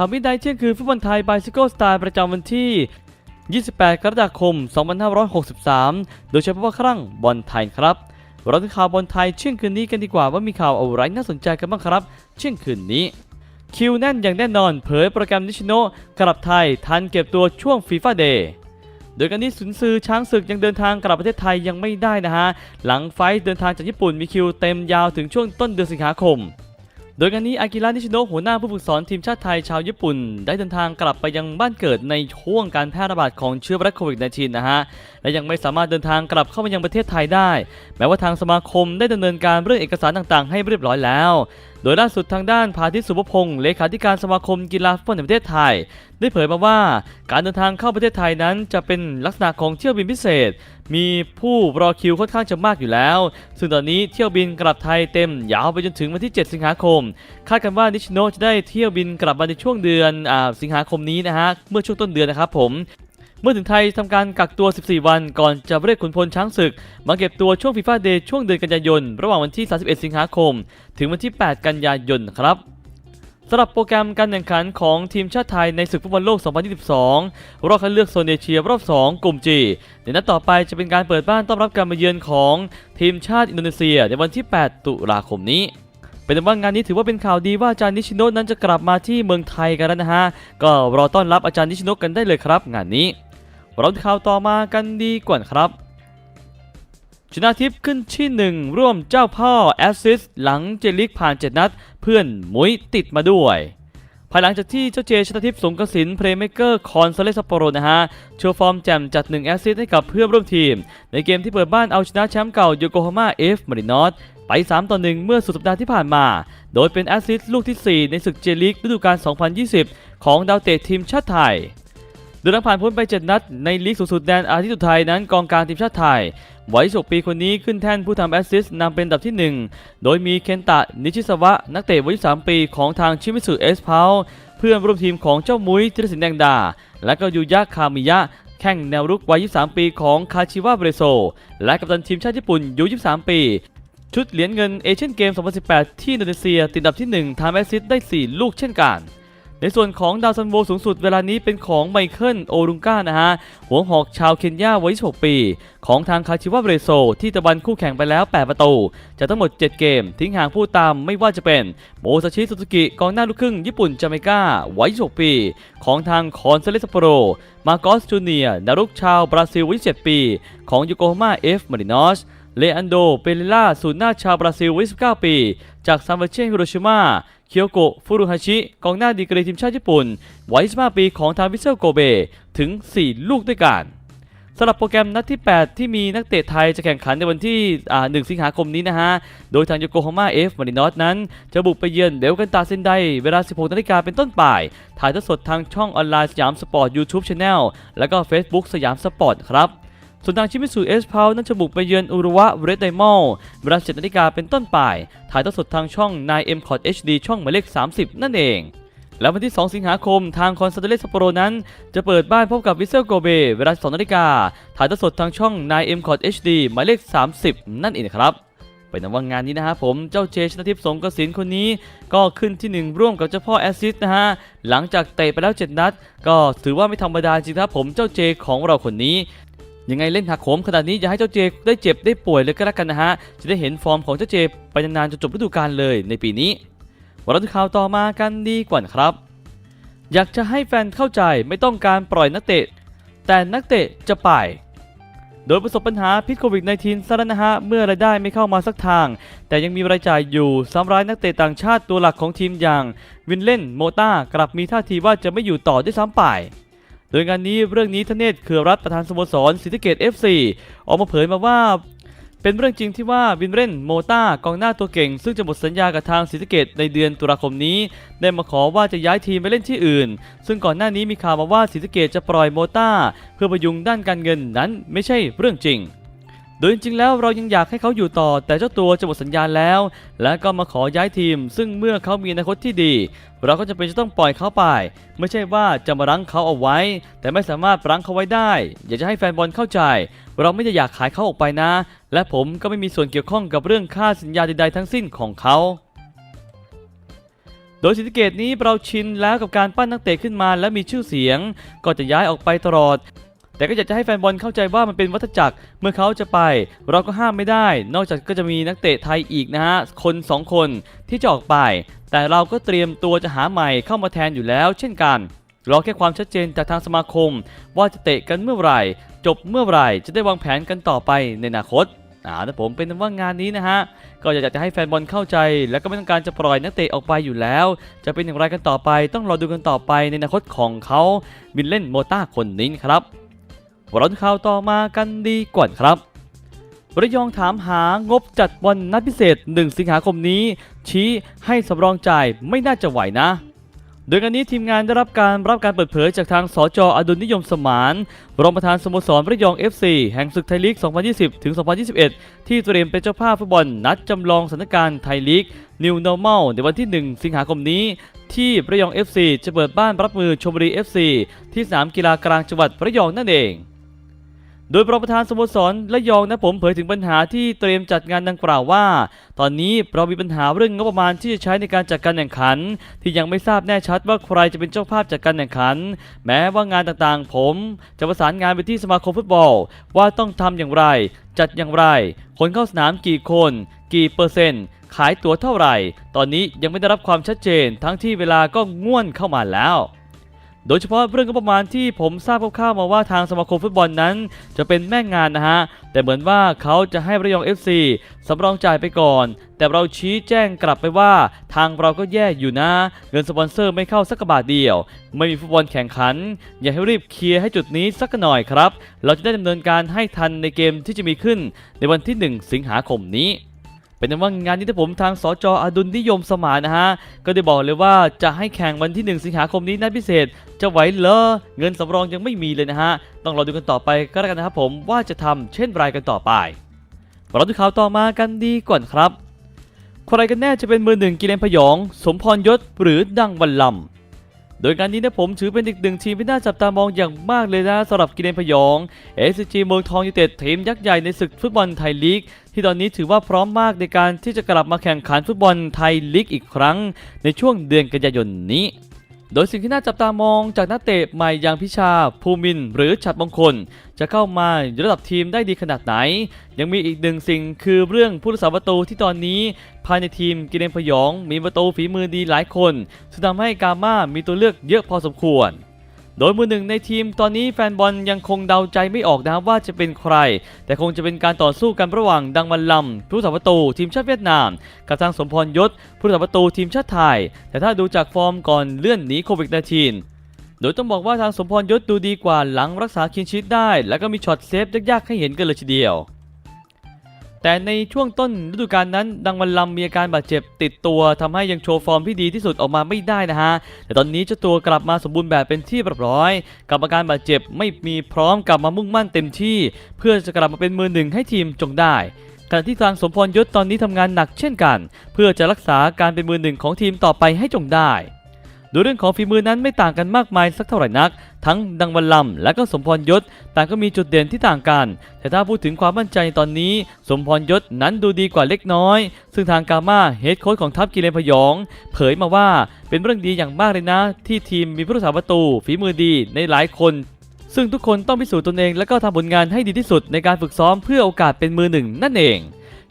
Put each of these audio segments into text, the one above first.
ข่าวมิดไนท์เที่ยงคืนฟุตบอลไทยบายซิโก้สไตล์ประจำวันที่ 28 กรกฎาคม 2563 โดยเฉพาะครั้งบอลไทยครับ เราถึงข่าวบอลไทยเที่ยงคืนนี้กันดีกว่าว่ามีข่าวอะไรน่าสนใจกันบ้างครับเที่ยงคืนนี้ คิวแน่นอย่างแน่นอนเผยโปรแกรมนิชโนกลับไทยทันเก็บตัวช่วงฟีฟ่าเดย์โดยการนี้สุนซือช้างศึกยังเดินทางกลับประเทศไทยยังไม่ได้นะฮะ หลังไฟเดินทางจากญี่ปุ่นมีคิวเต็มยาวถึงช่วงต้นเดือนสิงหาคม โดยการนี้อากิระนิชิโนะหัวหน้าผู้ฝึกสอนทีมชาติไทยชาวญี่ปุ่น ได้เดินทางกลับไปยังบ้านเกิดในช่วงการแพร่ระบาดของเชื้อไวรัสโควิด -19 นะฮะ และยังไม่สามารถเดินทางกลับเข้ามายังประเทศไทยได้ แม้ว่าทางสมาคมได้ดำเนินการเรื่องเอกสารต่างๆ ให้เรียบร้อยแล้ว โดยล่าสุดทางด้านพาทิตสุภพงศ์เลขาธิการสมาคมกีฬาฟุตบอลแห่งประเทศไทย ได้เผยมาว่า การเดินทางเข้าประเทศไทยนั้นจะเป็นลักษณะของเที่ยวบินพิเศษ มีผู้รอคิวค่อนข้างจะมากอยู่แล้ว ซึ่งตอนนี้เที่ยวบินกลับไทยเต็มยาวไปจนถึงวันที่ 7 สิงหาคม คาดกันว่านิชโนจะได้เที่ยวบินกลับมาในช่วงเดือนอาสิงหาคมนี้นะฮะเมื่อช่วงต้นเดือนนะครับผม เมื่อถึงไทยทำการกักตัว 14 วัน ก่อนจะเรียกขุนพลช้างศึก มาเก็บตัวช่วงฟีฟ่าเดย์ช่วงเดือนกันยายน ระหว่างวันที่ 31 สิงหาคม ถึงวันที่ 8 กันยายนครับสำหรับโปรแกรมการแข่งขันของทีมชาติไทยในศึกฟุตบอลโลก 2022 รอบคัดเลือกโซนเอเชียรอบ 2 กลุ่ม G ในนัดต่อไปจะเป็นการเปิดบ้านต้อนรับการมาเยือนของทีมชาติอินโดนีเซียในวันที่ 8 ตุลาคมนี้ เป็นว่างานนี้ถือว่าเป็นข่าวดีว่าอาจารย์นิชิโนะนั้นจะกลับมาที่เมืองไทยกันแล้วนะฮะ ก็รอต้อนรับอาจารย์นิชิโนะกันได้เลยครับ งานนี้ เราข่าวต่อมากันดีกว่าครับ ชนะทิพย์ขึ้นที่หนึ่งร่วมเจ้าพ่อแอสซิสหลังเจลิกผ่าน 7 นัด เพื่อนมุ้ยติดมาด้วย ภายหลังจากที่เจ้าเจชนะทิพย์สงกสินเพลย์เมเกอร์คอนซาเลสปโรนะฮะโชว์ฟอร์มแจ่มจัด 1 แอสซิสให้กับเพื่อนร่วมทีม ในเกมที่เปิดบ้านเอาชนะแชมป์เก่าโยโกฮาม่าเอฟมารินอสไป 3 ต่อ 1 เมื่อสุดสัปดาห์ที่ผ่านมา โดยเป็นแอสซิสลูกที่ 4 ในศึกเจลิกฤดูกาล 2020 ของดาวเตะทีมชาติไทย โดยหลังผ่านพ้นไป 7 นัด ในลีกสูงสุดแดนอาทิตย์สุดท้ายนั้นกองกลางทีมชาติไทยวัย26ปีคนนี้ขึ้นแท่นผู้ทำแอสซิสต์นำเป็นอันดับที่ 1 โดยมีเคนตะ นิชิสวะ นักเตะวัย23ปีของทางชิมิสุเอสพาวเพื่อนร่วมทีมของเจ้ามุ้ยธีรศิลป์แดงดา และก็ยูยะคามิยะ แข่งแนวรุกวัย 23 ปีของคาชิวะเบรโซ และกัปตันทีมชาติญี่ปุ่นยู 23 ปี ชุดเหรียญเงินเอเชียนเกม 2018 ที่อินโดนีเซียติดอันดับที่ 1ทำแอสซิสต์ได้ 4 ลูกเช่นกัน ในส่วนของดาวซันโวสูงสุดเวลานี้เป็นของไมเคิลโอรุงกานะฮะ หัวหอกชาวเคนยาวัย26ปี ของทางคาชิวะเบรโซ ที่ตะวันคู่แข่งไปแล้ว 8 ประตูจากทั้งหมด 7 เกม ทิ้งห่างผู้ตามไม่ว่าจะเป็นโมซาชิสุซุกิกองหน้าลูกครึ่งญี่ปุ่นจาเมกาวัย26ปี ของทางคอนเซเลสโปโร มาโกสจูเนียนารุกชาวบราซิลวัย27ปี ของโยโกฮาม่าเอฟมารินอสเลอันโด เปเรล่าศูนย์หน้าชาวบราซิลวัย19ปี จากซานเฟรเช่ฮิโรชิมา เคียวโกะฟุรุฮาชิกองหน้าดีกรีทีมชาติญี่ปุ่นวัย25ปีของทางวิเซลโกเบถึง 4 ลูกด้วยกันสำหรับโปรแกรมนัดที่ 8 ที่มีนักเตะไทยจะแข่งขันในวันที่ 1 สิงหาคมนี้นะฮะ โดยทางโยโกฮาม่าเอฟมารินอสนั้น จะบุกไปเยือนเดลกันตาเซนได เวลา 16นาฬิกาเป็นต้นไป ถ่ายทอดสดทางช่องออนไลน์สยามสปอร์ต YouTube Channel แล้วก็ Facebook สยามสปอร์ตครับ ส่วนทางชิมิสุเอสพาวนั้นจะบุกไปเยือนอุรุวะเรดไดมอลเวลา7นาฬิกาเป็นต้นไป ถ่ายทอดสดทางช่อง 9M c o t HD ช่องหมายเลข 30 นั่นเองแล้ววันที่ 2 สิงหาคมทางคอนซาเดเลสโปโรนั้น จะเปิดบ้านพบกับวิเซลโกเบ เวลา2นาฬิกา ถ่ายทอดสดทางช่อง 9M c o t HD หมายเลข 30 นั่นเองครับเป็นว่างานนี้นะฮะผมเจ้าเจชนทิพย์สงกสินคนนี้ ก็ขึ้นที่ 1 ร่วมกับเจ้าพ่อแอสซิสนะฮะ หลังจากเตะไปแล้ว 7 นัด ก็ถือว่าไม่ธรรมดาจริงครับผมเจ้าเจของเราคนนี้ ยังไงเล่นหักโหมขนาดนี้อย่าให้เจ้าเจได้เจ็บได้ป่วยเลยก็แล้วกันนะฮะ จะได้เห็นฟอร์มของเจ้าเจไปนานๆจนจบฤดูกาลเลยในปีนี้วันเราข่าวต่อมากันดีกว่าครับ อยากจะให้แฟนเข้าใจไม่ต้องการปล่อยนักเตะ แต่นักเตะจะไปโดยประสบปัญหาพิษโควิด -19 ซะแล้วนะฮะ เมื่อรายได้ไม่เข้ามาสักทาง แต่ยังมีรายจ่ายอยู่ซ้ำร้ายนักเตะต่างชาติตัวหลักของทีมอย่าง วินเล่น โมต้ากลับมีท่าทีว่าจะไม่อยู่ต่อด้วยซ้ำไป โดยงานนี้เรื่องนี้ทเนศเคือรัฐประธานสโมสรสิทธิเกต FC ออกมาเผยมาว่าเป็นเรื่องจริงที่ว่าวินเรนโมต้ากองหน้าตัวเก่ง ซึ่งจะหมดสัญญากับทางศรีสะเกดในเดือนตุลาคมนี้ ได้มาขอว่าจะย้ายทีมไปเล่นที่อื่น ซึ่งก่อนหน้านี้มีข่าวมาว่าศรีสะเกดจะปล่อยโมต้าเพื่อประยุงด้านการเงินนั้นไม่ใช่เรื่องจริง โดยจริงๆแล้วเรายังอยากให้เขาอยู่ต่อ แต่เจ้าตัวจะหมดสัญญาแล้ว และก็มาขอย้ายทีม ซึ่งเมื่อเขามีอนาคตที่ดี เราก็จะเป็นจะต้องปล่อยเขาไป ไม่ใช่ว่าจะมารั้งเขาเอาไว้ แต่ไม่สามารถรั้งเขาไว้ได้ อยากจะให้แฟนบอลเข้าใจ เราไม่ได้อยากขายเขาออกไปนะ และผมก็ไม่มีส่วนเกี่ยวข้องกับเรื่องค่าสัญญาใดๆทั้งสิ้นของเขาโดยศรีสะเกตนี้เราชินแล้วกับการปั้นนักเตะขึ้นมาและมีชื่อเสียง ก็จะย้ายออกไปตลอด แต่ก็อยากจะให้แฟนบอลเข้าใจว่ามันเป็นวัฏจักรเมื่อเขาจะไป เราก็ห้ามไม่ได้ นอกจากก็จะมีนักเตะไทยอีกนะฮะคนสองคนที่จะออกไป แต่เราก็เตรียมตัวจะหาใหม่เข้ามาแทนอยู่แล้ว เช่นกันรอแค่ความชัดเจนจากทางสมาคม ว่าจะเตะกันเมื่อไหร่ จบเมื่อไหร่จะได้วางแผนกันต่อไปในอนาคตอ่าแต่ผมเป็นว่างานนี้นะฮะ ก็อยากจะให้แฟนบอลเข้าใจ และก็ไม่ต้องการจะปล่อยนักเตะออกไปอยู่แล้ว จะเป็นอย่างไรกันต่อไป ต้องรอดูกันต่อไปในอนาคตของเขาบินเล่นโมต้าคนนี้ครับ ราดูข่าวต่อมากันดีกว่าครับระยองถามหางบจัดบอลนัดพิเศษ 1 สิงหาคมนี้ ชี้ให้สำรองจ่ายไม่น่าจะไหวนะ โดยงานนี้ทีมงานได้รับการรับการเปิดเผยจากทางสจอดุลนิยมสมานรองประธานสโมสรระยอง FC แห่งศึกไทยลีก 2020 ถึง 2021 ที่เตรียมเป็นเจ้าภาพฟุตบอลนัดจำลองสถานการณ์ไทยลีก New Normal ในวันที่ 1 สิงหาคมนี้ ที่ระยอง FC จะเปิดบ้านรับมือชมบุรี FC ที่สนามกีฬากลางจังหวัดระยองนั่นเอง โดยประธานสโมสรระยองนะผมเผยถึงปัญหาที่เตรียมจัดงานดังกล่าวว่า ตอนนี้เรามีปัญหาเรื่องงบประมาณที่จะใช้ในการจัดการแข่งขัน ที่ยังไม่ทราบแน่ชัดว่าใครจะเป็นเจ้าภาพจัดการแข่งขัน แม้ว่างานต่างๆ ผม จะประสานงานไปที่สมาคมฟุตบอล ว่าต้องทำอย่างไร จัดอย่างไร คนเข้าสนามกี่คน กี่เปอร์เซ็นต์ ขายตั๋วเท่าไหร่ ตอนนี้ยังไม่ได้รับความชัดเจน ทั้งที่เวลาก็ง่วนเข้ามาแล้ว โดยเฉพาะเรื่องงบประมาณที่ผมทราบคร่าวๆมาว่าทางสมาคมฟุตบอลนั้น จะเป็นแม่งานนะฮะ แต่เหมือนว่าเขาจะให้ระยอง FC สำรองจ่ายไปก่อน แต่เราชี้แจ้งกลับไปว่า ทางเราก็แย่อยู่นะ เงินสปอนเซอร์ไม่เข้าสักกระบาทเดียว ไม่มีฟุตบอลแข่งขัน อย่าให้รีบเคลียร์ให้จุดนี้สักหน่อยครับ เราจะได้ดำเนินการให้ทันในเกมที่จะมีขึ้น ในวันที่ 1 สิงหาคมนี้ เป็นว่างานนี้ที่ผมทางสจอดุลนิยมสมานนะฮะ ก็ได้บอกเลยว่าจะให้แข่งวันที่ 1 สิงหาคมนี้นัดพิเศษ จะไหวเหรอเงินสำรองยังไม่มีเลยนะฮะ ต้องรอดูกันต่อไปก็แล้วกันนะครับผมว่าจะทำเช่นไรกันต่อไปเราดูข่าวต่อมากันดีก่อนครับ ใครกันแน่จะเป็นมือหนึ่งกิเลนพยอง สมพรยศหรือดังวันลำ โดยการนี้นะผมถือเป็นอีกหนึ่งทีมที่น่าจับตามองอย่างมากเลยนะสำหรับกิเลนพยอง SCG เมืองทองยูไนเต็ดทีมยักษ์ใหญ่ในศึกฟุตบอลไทยลีกที่ตอนนี้ถือว่าพร้อมมากในการที่จะกลับมาแข่งขันฟุตบอลไทยลีกอีกครั้ง ในช่วงเดือนกันยายนนี้ โดยสิ่งที่น่าจับตามองจากนักเตะใหม่อย่างพิชา ภูมิน หรือฉัดมงคล จะเข้ามาอยู่ระดับทีมได้ดีขนาดไหน ยังมีอีกหนึ่งสิ่งคือเรื่องผู้รักษาประตูที่ตอนนี้ ภายในทีมกิเลนพยอง มีประตูฝีมือดีหลายคนซึ่งทำให้กาม่ามีตัวเลือกเยอะพอสมควร โดยมือหนึ่งในทีมตอนนี้แฟนบอลยังคงเดาใจไม่ออกนะว่าจะเป็นใคร แต่คงจะเป็นการต่อสู้กันระหว่างดังวันลำผู้รักษาประตูทีมชาติเวียดนาม กับทางสมพรยศผู้รักษาประตูทีมชาติไทย แต่ถ้าดูจากฟอร์มก่อนเลื่อนหนีโควิด -19 โดยต้องบอกว่าทางสมพรยศดูดีกว่าหลังรักษาคินชิตได้ แล้วก็มีช็อตเซฟยากๆให้เห็นกันเลยทีเดียว แต่ในช่วงต้นฤดูกาลนั้น ดังวันลำมีอาการบาดเจ็บติดตัวทำให้ยังโชว์ฟอร์มที่ดีที่สุดออกมาไม่ได้นะฮะ แต่ตอนนี้เจ้าตัวกลับมาสมบูรณ์แบบเป็นที่เรียบร้อย กับอาการบาดเจ็บไม่มีพร้อมกลับมามุ่งมั่นเต็มที่ เพื่อจะกลับมาเป็นมือหนึ่งให้ทีมจงได้ขณะที่ทางสมพรยศตอนนี้ทำงานหนักเช่นกัน เพื่อจะรักษาการเป็นมือหนึ่งของทีมต่อไปให้จงได้ โดยเรื่องของฝีมือนั้นไม่ต่างกันมากมายสักเท่าไหร่นัก ทั้งดังวันลำและก็สมพรยศต่างก็มีจุดเด่นที่ต่างกัน แต่ถ้าพูดถึงความมั่นใจในตอนนี้ สมพรยศนั้นดูดีกว่าเล็กน้อย ซึ่งทางกาม่าเฮดโค้ชของทัพกิเลนพยอง เผยมาว่าเป็นเรื่องดีอย่างมากเลยนะ ที่ทีมมีผู้รักษาประตู ฝีมือดีในหลายคนซึ่งทุกคนต้องพิสูจน์ตนเองและก็ทำผลงานให้ดีที่สุดในการฝึกซ้อมเพื่อโอกาสเป็นมือหนึ่งนั่นเอง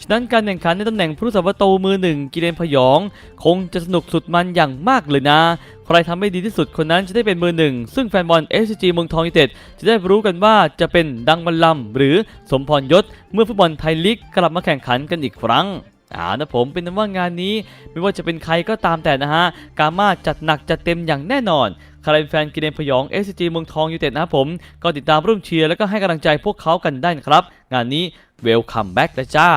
ฉะนั้นการแข่งขันในตำแหน่งผู้รักษาประตูมือหนึ่งกิเลนพยอง คงจะสนุกสุดมันอย่างมากเลยนะ ใครทำให้ดีที่สุดคนนั้นจะได้เป็นมือหนึ่ง ซึ่งแฟนบอล SCG เมืองทองยูเต็ดจะได้รู้กันว่าจะเป็นดังบัลลัมหรือสมพรยศ เมื่อฟุตบอลไทยลีกกลับมาแข่งขันกันอีกครั้งอ่านะผมเป็นว่างานนี้ไม่ว่าจะเป็นใครก็ตามแต่นะฮะ กามาจัดหนักจัดเต็มอย่างแน่นอนใครเป็นแฟนกิเลนพยอง SCG เมืองทองยูเต็ดนะครับผม ก็ติดตามร่วมเชียร์แล้วก็ให้กำลังใจพวกเขากันได้นะครับ งานนี้เวลคัมแบ็กนะจ้า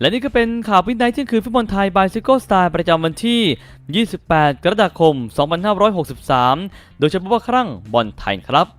และนี่ก็เป็นข่าวพินไนที่คือฟุตบอลไทยบายซิโก้สไตล์ประจำวันที่ 28 กรกฎาคม 2563 โดยเฉพาะว่าครั้งบอลไทยครับ